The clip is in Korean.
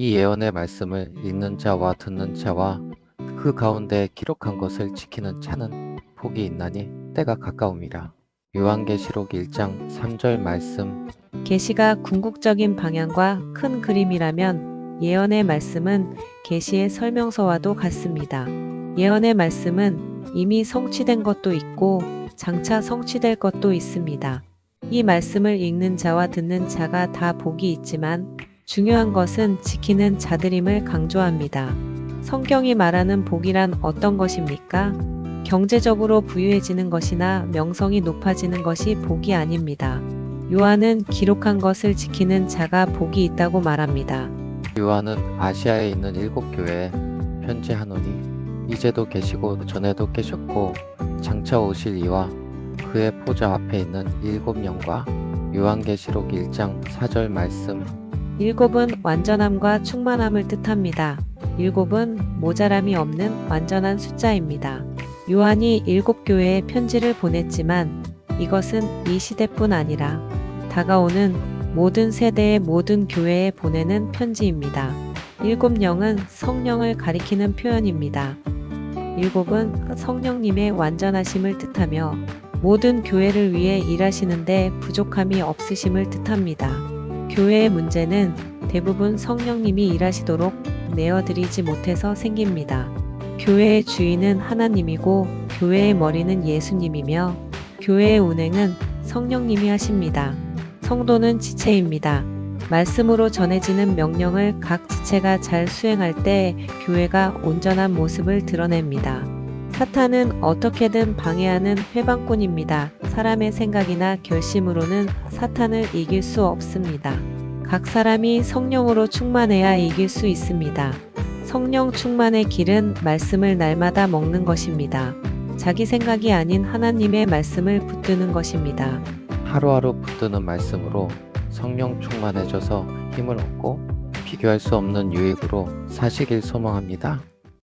이 예언의 말씀을 읽는 자와 듣는 자와 그 가운데 기록한 것을 지키는 자는 복이 있나니 때가 가까움이라. 요한계시록 1장 3절 말씀 계시가 궁극적인 방향과 큰 그림이라면 예언의 말씀은 계시의 설명서와도 같습니다. 예언의 말씀은 이미 성취된 것도 있고 장차 성취될 것도 있습니다. 이 말씀을 읽는 자와 듣는 자가 다 복이 있지만 중요한 것은 지키는 자들임을 강조합니다. 성경이 말하는 복이란 어떤 것입니까? 경제적으로 부유해지는 것이나 명성이 높아지는 것이 복이 아닙니다. 요한은 기록한 것을 지키는 자가 복이 있다고 말합니다. 요한은 아시아에 있는 일곱 교회에 편지하노니 이제도 계시고 전에도 계셨고 장차 오실 이와 그의 보좌 앞에 있는 일곱 영과 요한계시록 1장 4절 말씀 일곱은 완전함과 충만함을 뜻합니다. 일곱은 모자람이 없는 완전한 숫자입니다. 요한이 일곱 교회에 편지를 보냈지만 이것은 이 시대뿐 아니라 다가오는 모든 세대의 모든 교회에 보내는 편지입니다. 일곱 영은 성령을 가리키는 표현입니다. 일곱은 성령님의 완전하심을 뜻하며 모든 교회를 위해 일하시는데 부족함이 없으심을 뜻합니다. 교회의 문제는 대부분 성령님이 일하시도록 내어드리지 못해서 생깁니다. 교회의 주인은 하나님이고 교회의 머리는 예수님이며 교회의 운행은 성령님이 하십니다. 성도는 지체입니다. 말씀으로 전해지는 명령을 각 지체가 잘 수행할 때 교회가 온전한 모습을 드러냅니다. 사탄은 어떻게든 방해하는 회방꾼입니다. 사람의 생각이나 결심으로는 사탄을 이길 수 없습니다. 각 사람이 성령으로 충만해야 이길 수 있습니다. 성령 충만의 길은 말씀을 날마다 먹는 것입니다. 자기 생각이 아닌 하나님의 말씀을 붙드는 것입니다. 하루하루 붙드는 말씀으로 성령 충만해져서 힘을 얻고 비교할 수 없는 유익으로 사시길 소망합니다.